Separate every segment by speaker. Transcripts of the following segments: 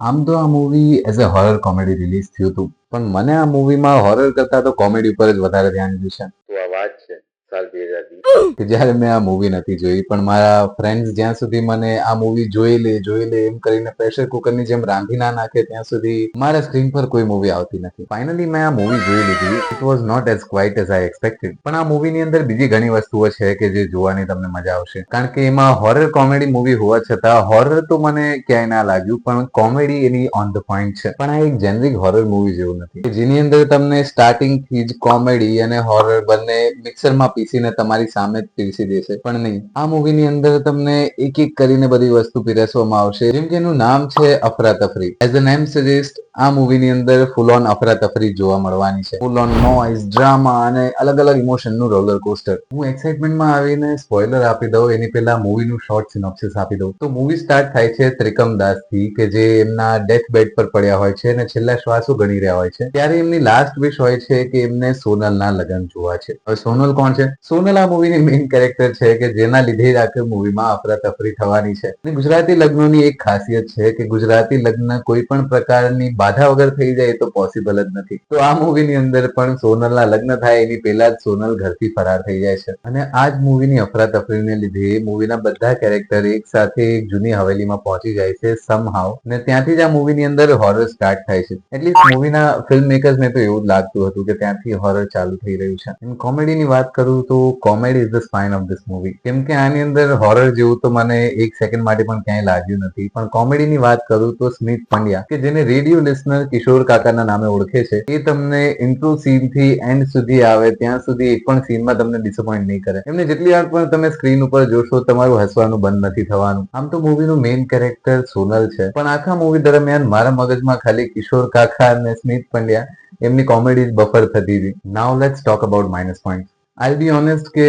Speaker 1: આમ તો આ movie as a horror comedy release થયું હતું. પણ મને આ મૂવીમાં હોરર કરતા તો કોમેડી ઉપર જ વધારે ધ્યાન ગયું છે
Speaker 2: તો આ વાત છે સાલ બે હજાર વીસ
Speaker 1: કે જ્યારે મેં આ મૂવી નથી જોઈ, પણ મારા ફ્રેન્ડ્સ જ્યાં સુધી મને આ મૂવી જોઈ લે જોઈ લે, એમ કરીને પ્રેશર કુકરની જેમ રાંધી ના નાખે, ત્યાં સુધી મારા સ્ક્રીન પર કોઈ મૂવી આવતી નથી. ફાઇનલી મેં આ મૂવી જોઈ લીધી. It was not as quite as I expected પણ આ મૂવીની અંદર બીજી ઘણી વસ્તુઓ છે કે જે જોવાની તમને મજા આવશે. કારણ કે એમાં હોરર કોમેડી મૂવી હોવા છતાં હોરર તો મને ક્યાંય ના લાગ્યું, પણ comedy any on the point છે. પણ આ એક જેનરિક હોરર મૂવી જેવું નથી. જેની અંદર તમને સ્ટાર્ટિંગથી જ કોમેડી અને હોરર બંને મિક્સરમાં પીસીને તમારી સામે જ પીરસી દેશે. પણ નહીં. આ મૂવીની અંદર તમને એક એક કરીને બધી વસ્તુ પીરસવામાં આવશે. જેમ કે એનું નામ છે Afratafri as a name suggest આ મૂવીની અંદર ફૂલ ઓન અફરાતફરી જોવા મળવાની છે. ફૂલ ઓન નોઇઝ ડ્રામા અને અલગ અલગ ઇમોશનનું રોલર કોસ્ટર હું એક્સાઇટમેન્ટમાં આવીને સ્પોઇલર આપી દઉં. એની પહેલા મૂવીનું શોર્ટ સિનોપ્સિસ આપી દઉં. તો મૂવી સ્ટાર્ટ થાય છે ત્રિકમ દાસથી, કે જે એમના ડેથ બેડ પર પડ્યા હોય છે અને છેલ્લા શ્વાસો ગણી રહ્યા હોય છે. ત્યારે એમની લાસ્ટ વિશ હોય છે કે એમને સોનલના લગ્ન જોવા છે. હવે સોનલ કોણ છે? સોનલ આ મૂવીની મેઇન કેરેક્ટર છે કે જેના લીધે જ આખી મૂવીમાં અફરાતફરી થવાની છે. અને ગુજરાતી લગ્નોની એક ખાસિયત છે કે ગુજરાતી લગ્ન કોઈ પણ પ્રકારની બાધા વગર થઈ જાય તો પોસિબલ જ નથી. તો આ મૂવીની અંદર પણ સોનલના લગ્ન થાય એની પહેલા જ સોનલ ઘરથી ફરાર થઈ જાય છે. અને આ જ મૂવીની અફરાતફરીને લીધે મૂવીના બધા કેરેક્ટર એક સાથે એક જૂની હવેલીમાં પહોંચી જાય છે સમહાવ અને ત્યાંથી જ આ મૂવીની અંદર હોરર સ્ટાર્ટ થાય છે. એટલીસ્ટ મૂવીના ફિલ્મ મેકર્સને તો એવું જ લાગતું હતું કે ત્યાંથી હોરર ચાલુ થઈ રહ્યું છે. કોમેડીની વાત કરું તો comedy is the spine of this movie કેમ કે આની અંદર હોરર જેવું તો મને એક સેકન્ડ માટે પણ ક્યાંય લાગ્યું નથી. પણ કોમેડીની વાત કરું તો સ્મિત પંડ્યા, કે જેને રેડિયો લિસનર કિશોર કાકાના નામે ઓળખે છે, એ તમને ઇન્ટ્રો સીનથી એન્ડ સુધી આવે, ત્યાં સુધી એક પણ સીનમાં તમને ડિસપોઇન્ટ નહીં કરે. એમને જેટલી વાર પણ તમે સ્ક્રીન ઉપર જોશો, તમારું હસવાનું બંધ નથી થવાનું. આમ તો મૂવીનું મેઇન કેરેક્ટર સોનલ છે. પણ આખા મૂવી દરમિયાન મારા મગજમાં ખાલી કિશોર કાકા અને સ્મિત પંડ્યા, એમની કોમેડી બફર થતી હતી. Now let's talk about minus point I be honest કે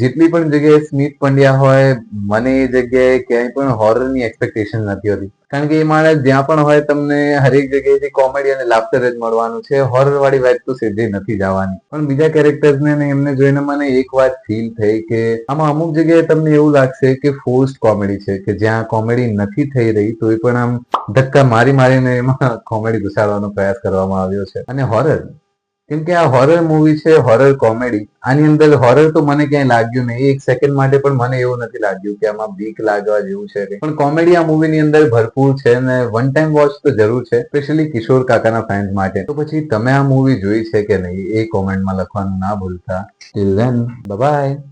Speaker 1: જેટલી પણ જગ્યાએ સ્મિત પંડ્યા હોય, મને એ જગ્યાએ ક્યાંય પણ હોરરની એક્સપેક્ટેશન નથી હોતી. કારણ કે એ માણસ જ્યાં પણ હોય તમને હરેક જગ્યાએથી કોમેડી અને લાફ્ટર જ મળવાનું છે. હોરર વાળી વાત તો સીધી નથી જવાની. પણ બીજા કેરેક્ટર્સને ને એમને જોઈને મને એક વાત ફીલ થઈ કે આમાં અમુક જગ્યાએ તમને એવું લાગશે કે ફોર્સ્ડ કોમેડી છે, કે જ્યાં કોમેડી નથી થઈ રહી તો એ પણ આમ ધક્કા મારી મારીને એમાં કોમેડી ઘુસાડવાનો પ્રયાસ કરવામાં આવ્યો છે. અને હોરર કેમ કે આ હોરર મૂવી છે હોરર કોમેડી આની અંદર હોરર તો મને ક્યાંય લાગ્યું નહીં. એક સેકન્ડ માટે પણ મને એવું નથી લાગ્યું કે આમાં બીક લાગવા જેવું છે પણ કોમેડી આ મૂવીની અંદર ભરપૂર છે અને વન ટાઈમ વોચ તો જરૂર છે સ્પેશિયલી કિશોર કાકાના ફેન્સ માટે. તો પછી તમે આ મૂવી જોઈ છે કે નહીં એ કોમેન્ટમાં લખવાનું ના ભૂલતા. Till then by